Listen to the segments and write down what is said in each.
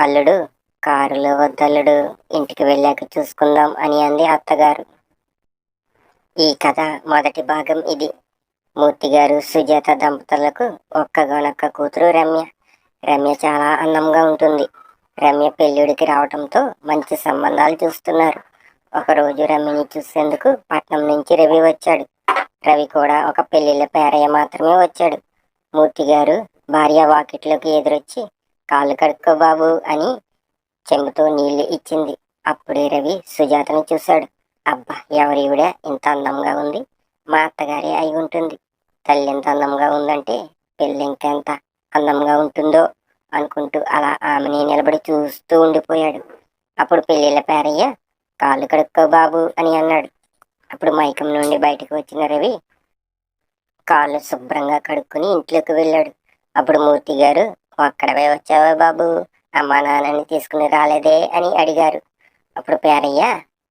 అల్లుడు కారులో వద్దల్లుడు ఇంటికి వెళ్ళాక చూసుకుందాం అని అంది అత్తగారు. ఈ కథ మొదటి భాగం ఇది. మూర్తి గారు సుజాత దంపతులకు ఒక్కగానొక్క కూతురు రమ్య. రమ్య చాలా అందంగా ఉంటుంది. రమ్య పెళ్ళిడికి రావడంతో మంచి సంబంధాలు చూస్తున్నారు. ఒకరోజు రమ్యని చూసేందుకు పట్నం నుంచి రవి వచ్చాడు. రవి కూడా ఒక పెళ్ళిళ్ళ పేరయ్య మాత్రమే వచ్చాడు. మూర్తి గారు భార్య వాకిట్లోకి ఎదురొచ్చి కాళ్ళు కడుక్కో బాబు అని చెంబుతో నీళ్ళు ఇచ్చింది. అప్పుడే రవి సుజాతని చూశాడు. అబ్బా ఎవరివిడ ఇంత అందంగా ఉంది? మా అత్తగారే అయి ఉంటుంది. తల్లి ఎంత అందంగా ఉందంటే పెళ్ళి ఇంకెంత అందంగా ఉంటుందో అనుకుంటూ అలా ఆమెని నిలబడి చూస్తూ ఉండిపోయాడు. అప్పుడు పెళ్ళిళ్ళ పేరయ్య కాళ్ళు కడుక్కో బాబు అని అన్నాడు. అప్పుడు మైకం నుండి బయటకు వచ్చిన రవి కాళ్ళు శుభ్రంగా కడుక్కుని ఇంట్లోకి వెళ్ళాడు. అప్పుడు మూర్తి గారు ఒక్కడవే వచ్చావా బాబు? అమ్మా నాన్నని తీసుకుని రాలేదే అని అడిగారు. అప్పుడు పేరయ్య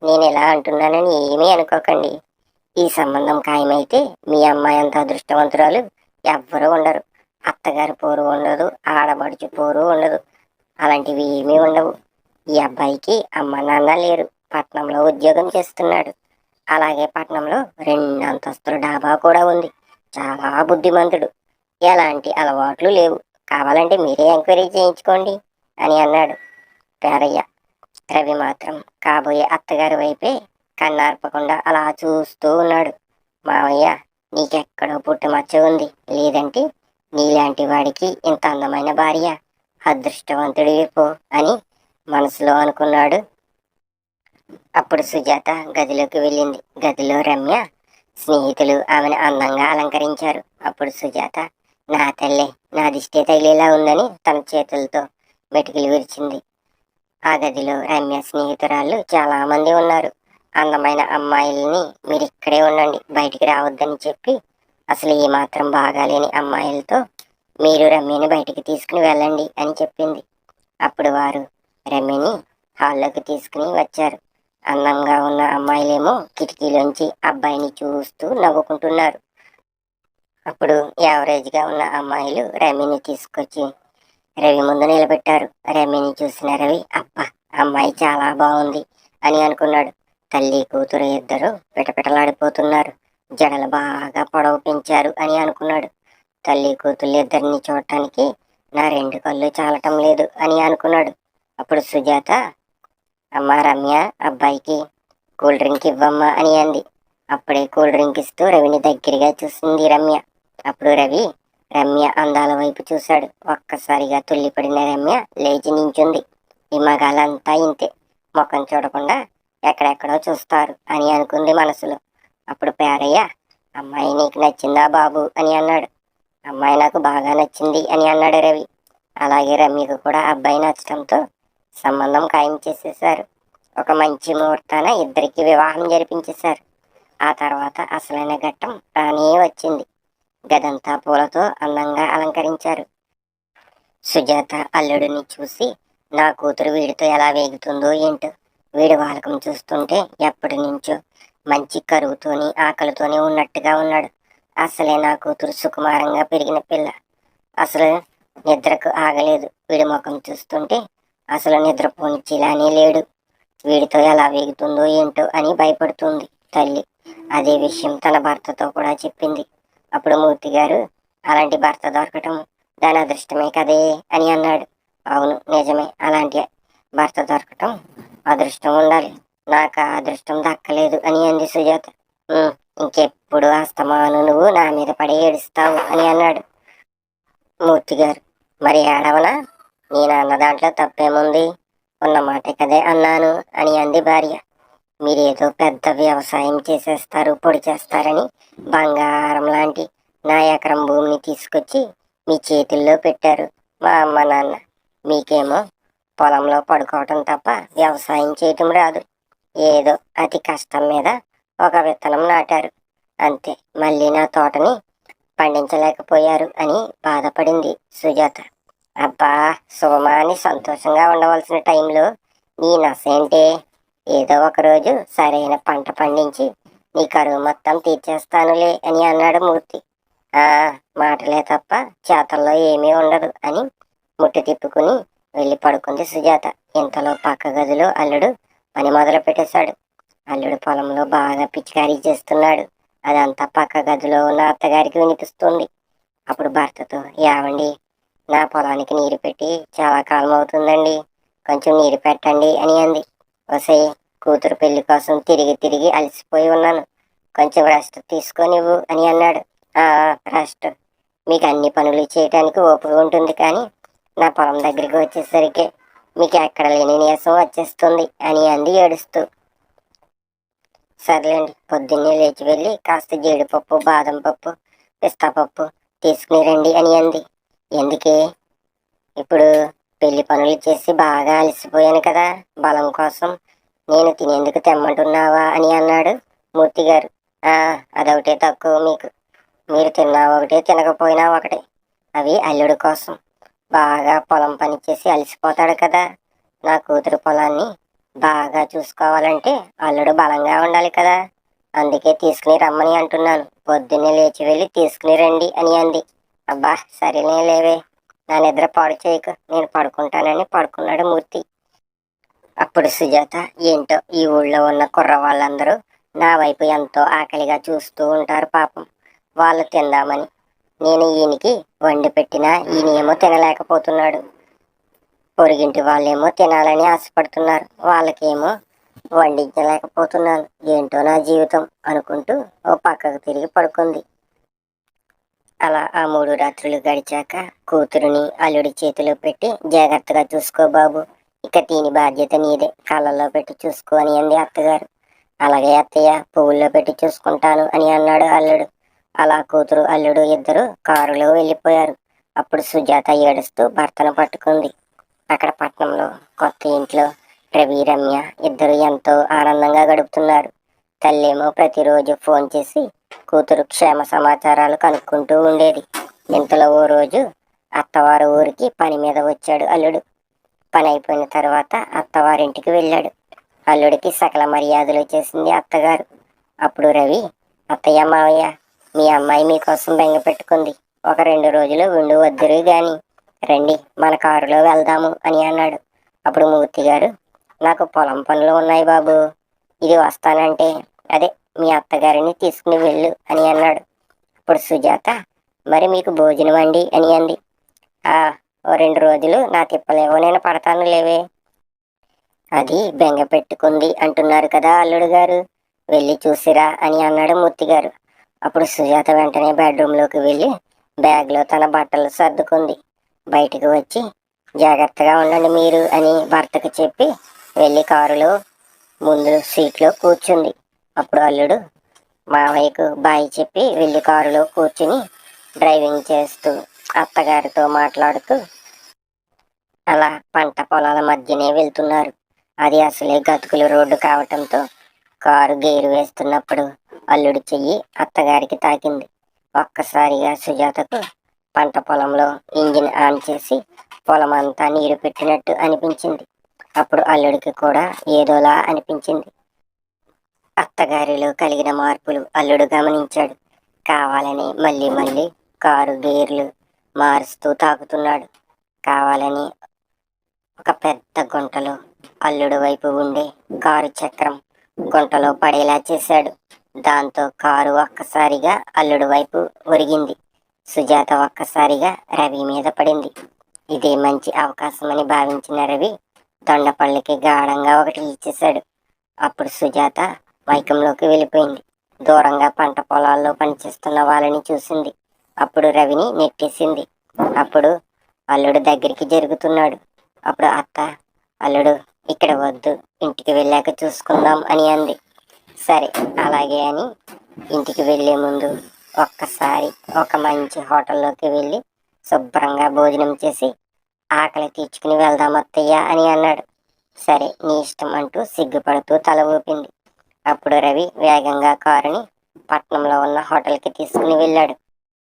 నేను ఇలా అంటున్నానని ఏమీ అనుకోకండి. ఈ సంబంధం ఖాయమైతే మీ అమ్మాయి అంత అదృష్టవంతురాలు ఎవ్వరూ ఉండరు. అత్తగారి పోరు ఉండదు ఆడబడుచు పోరు ఉండదు. అలాంటివి ఏమీ ఉండవు. ఈ అబ్బాయికి అమ్మ నాన్న లేరు. పట్నంలో ఉద్యోగం చేస్తున్నాడు. అలాగే పట్నంలో రెండు అంతస్తుల డాబా కూడా ఉంది. చాలా బుద్ధిమంతుడు. ఎలాంటి అలవాట్లు లేవు. కావాలంటే మీరే ఎంక్వైరీ చేయించుకోండి అని అన్నాడు పేరయ్య రవి మాత్రం కాబోయే అత్తగారి వైపే కన్నార్పకుండా అలా చూస్తూ ఉన్నాడు. మావయ్య నీకెక్కడో పుట్టుమచ్చ ఉంది. లేదంటే నీలాంటి వాడికి ఇంత అందమైన భార్య అదృష్టవంతుడి పో అని మనసులో అనుకున్నాడు. అప్పుడు సుజాత గదిలోకి వెళ్ళింది. గదిలో రమ్య స్నేహితులు ఆమెను అందంగా అలంకరించారు. అప్పుడు సుజాత నా తల్లి నా దిష్టి తగిలేలా ఉందని తన చేతులతో మెటుకులు విరిచింది. ఆ గదిలో రమ్య స్నేహితురాళ్ళు చాలామంది ఉన్నారు. అందమైన అమ్మాయిల్ని మీరు ఇక్కడే ఉండండి బయటికి రావద్దని చెప్పి అసలు ఏమాత్రం మాత్రం బాగాలేని అమ్మాయిలతో మీరు రమ్యని బయటికి తీసుకుని వెళ్ళండి అని చెప్పింది. అప్పుడు వారు రమ్యని హాల్లోకి తీసుకుని వచ్చారు. అందంగా ఉన్న అమ్మాయిలేమో కిటికీలోంచి అబ్బాయిని చూస్తూ నవ్వుకుంటున్నారు. అప్పుడు యావరేజ్గా ఉన్న అమ్మాయిలు రమిని తీసుకొచ్చి రవి ముందు నిలబెట్టారు. రమిని చూసిన రవి అప్ప అమ్మాయి చాలా బాగుంది అని అనుకున్నాడు. తల్లి కూతురు ఇద్దరు పిటపిటలాడిపోతున్నారు. జడలు బాగా పొడవు పెంచారు అని అనుకున్నాడు. తల్లి కూతురు ఇద్దరిని చూడటానికి నా రెండు కళ్ళు చాలటం లేదు అని అనుకున్నాడు. అప్పుడు సుజాత అమ్మ రమ్య అబ్బాయికి కూల్ డ్రింక్ ఇవ్వమ్మా అని అంది. అప్పుడే కూల్ డ్రింక్ ఇస్తూ రవిని దగ్గరగా చూసింది రమ్య. అప్పుడు రవి రమ్య అందాల వైపు చూశాడు. ఒక్కసారిగా తుల్లిపడిన రమ్య లేచి నించుంది. ఈ మగాలంతా ఇంతే. ముఖం చూడకుండా ఎక్కడెక్కడో చూస్తారు అని అనుకుంది మనసులో. అప్పుడు పేరయ్య అమ్మాయి నీకు నచ్చిందా బాబు అని అన్నాడు. అమ్మాయి నాకు బాగా నచ్చింది అని అన్నాడు రవి. అలాగే రమ్యకు కూడా అబ్బాయి నచ్చడంతో సంబంధం ఖాయం చేసేశారు. ఒక మంచి ముహూర్తాన ఇద్దరికి వివాహం జరిపించేశారు. ఆ తర్వాత అసలైన ఘట్టం రానే వచ్చింది. గదంతా పూలతో అందంగా అలంకరించారు. సుజాత అల్లుడిని చూసి నా కూతురు వీడితో ఎలా వేగుతుందో ఏంటో వీడి వాలకం చూస్తుంటే ఎప్పటి నుంచో మంచి కరువుతోని ఆకలితోని ఉన్నట్టుగా ఉన్నాడు. అసలే నా కూతురు సుకుమారంగా పెరిగిన పిల్ల. అసలు నిద్రకు ఆగలేదు. వీడి ముఖం చూస్తుంటే అసలు నిద్రపోనిచ్చిలానే లేడు. వీడితో ఎలా వేగుతుందో ఏంటో అని భయపడుతుంది తల్లి. అదే విషయం తన భర్తతో కూడా చెప్పింది. అప్పుడు మూర్తి గారు అలాంటి భర్త దొరకటం దాని అదృష్టమే కదే అని అన్నాడు. అవును నిజమే. అలాంటి భర్త దొరకటం అదృష్టం ఉండాలి. నాకు ఆ అదృష్టం దక్కలేదు అని అంది సుజాత. ఇంకెప్పుడు అస్తమాను నువ్వు నా మీద పడి ఏడుస్తావు అని అన్నాడు మూర్తి గారు. మరి ఏడవనా? నేను అన్న దాంట్లో తప్పేముంది? ఉన్న మాట కదే అన్నాను అని అంది భార్య. మీరేదో పెద్ద వ్యవసాయం చేసేస్తారు పొడి చేస్తారని బంగారం లాంటి నా ఎకరం భూమిని తీసుకొచ్చి మీ చేతుల్లో పెట్టారు. మా అమ్మ నాన్న మీకేమో పొలంలో పడుకోవటం తప్ప వ్యవసాయం చేయటం రాదు. ఏదో అతి కష్టం మీద ఒక విత్తనం నాటారు. అంతే మళ్ళీ నా తోటని పండించలేకపోయారు అని బాధపడింది సుజాత. అబ్బా సుమని సంతోషంగా ఉండవలసిన టైంలో నీ నసేంటే ఏదో ఒకరోజు సరైన పంట పండించి నీ కరువు మొత్తం తీర్చేస్తానులే అని అన్నాడు మూర్తి. ఆ మాటలే తప్ప చేతల్లో ఏమీ ఉండదు అని ముట్టు తిప్పుకుని వెళ్ళి పడుకుంది సుజాత. ఇంతలో పక్క గదిలో అల్లుడు పని మొదలు పెట్టేశాడు అల్లుడు పొలంలో బాగా పిచికారీ చేస్తున్నాడు. అదంతా పక్క గదిలో ఉన్న అత్తగారికి వినిపిస్తుంది. అప్పుడు భర్తతో యావండి నా పొలానికి నీరు పెట్టి చాలా కాలం అవుతుందండి కొంచెం నీరు పెట్టండి అని అంది. వసే కూతురు పెళ్ళి కోసం తిరిగి తిరిగి అలసిపోయి ఉన్నాను. కొంచెం రెస్ట్ తీసుకోనివ్వు అని అన్నాడు. "ఆ, రెస్ట్ మీకు అన్ని పనులు చేయటానికి ఓపిక ఉంటుంది కానీ నా పొలం దగ్గరికి వచ్చేసరికి మీకు ఎక్కడ లేని నీరసం వచ్చేస్తుంది అని అంది ఏడుస్తూ. సర్లేండి పొద్దున్నే లేచి వెళ్ళి కాస్త జీడిపప్పు బాదం పప్పు పిస్తా పప్పు తీసుకుని రండి అని అంది. ఎందుకే? ఇప్పుడు పెళ్ళి పనులు చేసి బాగా అలసిపోయాను కదా. బలం కోసం నేను తినేందుకు తెమ్మంటున్నావా అని అన్నాడు మూర్తి గారు. "ఆ, అదొకటే తక్కువ మీకు. మీరు తిన్నా ఒకటే తినకపోయినా ఒకటే. అవి అల్లుడు కోసం. బాగా పొలం పని చేసి అలసిపోతాడు కదా. నా కూతురు పొలాన్ని బాగా చూసుకోవాలంటే అల్లుడు బలంగా ఉండాలి కదా. అందుకే తీసుకుని రమ్మని అంటున్నాను. పొద్దున్నే లేచి వెళ్ళి తీసుకుని రండి అని అంది. అబ్బా సరేనే లేవే. నా నిద్ర పాడు చేయక నేను పడుకుంటానని పడుకున్నాడు మూర్తి. అప్పుడు సుజాత ఏంటో ఈ ఊళ్ళో ఉన్న కుర్ర వాళ్ళందరూ నా వైపు ఎంతో ఆకలిగా చూస్తూ ఉంటారు పాపం. వాళ్ళు తిందామని. నేను ఈయనకి వండి పెట్టినా ఈయనేమో తినలేకపోతున్నాడు. పొరిగింటి వాళ్ళేమో తినాలని ఆశపడుతున్నారు. వాళ్ళకేమో వండించలేకపోతున్నాను. ఏంటో నా జీవితం అనుకుంటూ ఓ పక్కకు తిరిగి పడుకుంది. అలా ఆ మూడు రాత్రులు గడిచాక కూతురుని అల్లుడి చేతిలో పెట్టి జాగ్రత్తగా చూసుకో బాబు. ఇక దీని బాధ్యత నీదే. కళ్ళల్లో పెట్టి చూసుకో అని అంది అత్తగారు. అలాగే అత్తయ్య పువ్వుల్లో పెట్టి చూసుకుంటాను అని అన్నాడు అల్లుడు. అలా కూతురు అల్లుడు ఇద్దరు కారులో వెళ్ళిపోయారు. అప్పుడు సుజాత ఏడుస్తూ భర్తను పట్టుకుంది. అక్కడ పట్నంలో కొత్త ఇంట్లో రవి రమ్య ఇద్దరు ఎంతో ఆనందంగా గడుపుతున్నారు. తల్లేమో ప్రతిరోజు ఫోన్ చేసి కూతురు క్షేమ సమాచారాలు కనుక్కుంటూ ఉండేది. ఇంతలో ఓ రోజు అత్తవారి ఊరికి పని మీద వచ్చాడు అల్లుడు. పని అయిపోయిన తర్వాత అత్తవారింటికి వెళ్ళాడు. అల్లుడికి సకల మర్యాదలు చేసింది అత్తగారు. అప్పుడు రవి అత్తయ్య మావయ్య మీ అమ్మాయి మీకోసం బెంగ పెట్టుకుంది. ఒక రెండు రోజులు ఉండు వద్దురు గాని. రండి మన కారులో వెళ్దాము అని అన్నాడు. అప్పుడు మూర్తి గారు నాకు పొలం పనులు ఉన్నాయి బాబు. ఇది వస్తానంటే అదే మీ అత్తగారిని తీసుకుని వెళ్ళు అని అన్నాడు. అప్పుడు సుజాత మరి మీకు భోజనం అండి అని అంది. "ఆ, ఓ రెండు రోజులు నా తిప్పలేవో నేను పడతాను లేవే. అది బెంగ పెట్టుకుంది అంటున్నారు కదా అల్లుడు గారు. వెళ్ళి చూసిరా అని అన్నాడు మూర్తి గారు అప్పుడు సుజాత వెంటనే బెడ్రూమ్లోకి వెళ్ళి బ్యాగ్లో తన బట్టలు సర్దుకుంది. బయటికి వచ్చి జాగ్రత్తగా ఉండండి మీరు అని భర్తకు చెప్పి వెళ్ళి కారులో ముందు సీట్లో కూర్చుంది. అప్పుడు అల్లుడు మావయ్యకు బాయ్ చెప్పి వెళ్ళి కారులో కూర్చుని డ్రైవింగ్ చేస్తూ అత్తగారితో మాట్లాడుతూ అలా పంట పొలాల మధ్యనే వెళ్తున్నారు. అది అసలే గతుకులు రోడ్డు కావటంతో కారు గేరు వేస్తున్నప్పుడు అల్లుడు చెయ్యి అత్తగారికి తాకింది. ఒక్కసారిగా సుజాతకు పంట పొలంలో ఇంజిన్ ఆన్ చేసి పొలం అంతా నీరు పెట్టినట్టు అనిపించింది. అప్పుడు అల్లుడికి కూడా ఏదోలా అనిపించింది. అత్తగారిలో కలిగిన మార్పులు అల్లుడు గమనించాడు. కావాలని మళ్ళీ మళ్ళీ కారు గేర్లు మారుస్తూ తాకుతున్నాడు. కావాలని ఒక పెద్ద గుంటలో అల్లుడు వైపు ఉండే కారు చక్రం గుంటలో పడేలా చేశాడు. దాంతో కారు ఒక్కసారిగా అల్లుడు వైపు ఒరిగింది. సుజాత ఒక్కసారిగా రవి మీద పడింది. ఇదే మంచి అవకాశమని భావించిన రవి దొండపల్లికి గాఢంగా ఒకటి ఇచ్చేశాడు. అప్పుడు సుజాత మైకంలోకి వెళ్ళిపోయింది. దూరంగా పంట పొలాల్లో పనిచేస్తున్న వాళ్ళని చూసింది. అప్పుడు రవిని నెట్టేసింది. అప్పుడు అల్లుడు దగ్గరికి జరుగుతున్నాడు. అప్పుడు అత్త అల్లుడు ఇక్కడ వద్దు. ఇంటికి వెళ్ళాక చూసుకుందాం అని అంది. సరే అలాగే అని ఇంటికి వెళ్ళే ముందు ఒక్కసారి ఒక మంచి హోటల్లోకి వెళ్ళి శుభ్రంగా భోజనం చేసి ఆకలి తీర్చుకుని వెళ్దాం అత్తయ్యా అని అన్నాడు. సరే నీ ఇష్టం అంటూ సిగ్గుపడుతూ తల ఊపింది. అప్పుడు రవి వేగంగా కారుని పట్నంలో ఉన్న హోటల్కి తీసుకుని వెళ్ళాడు.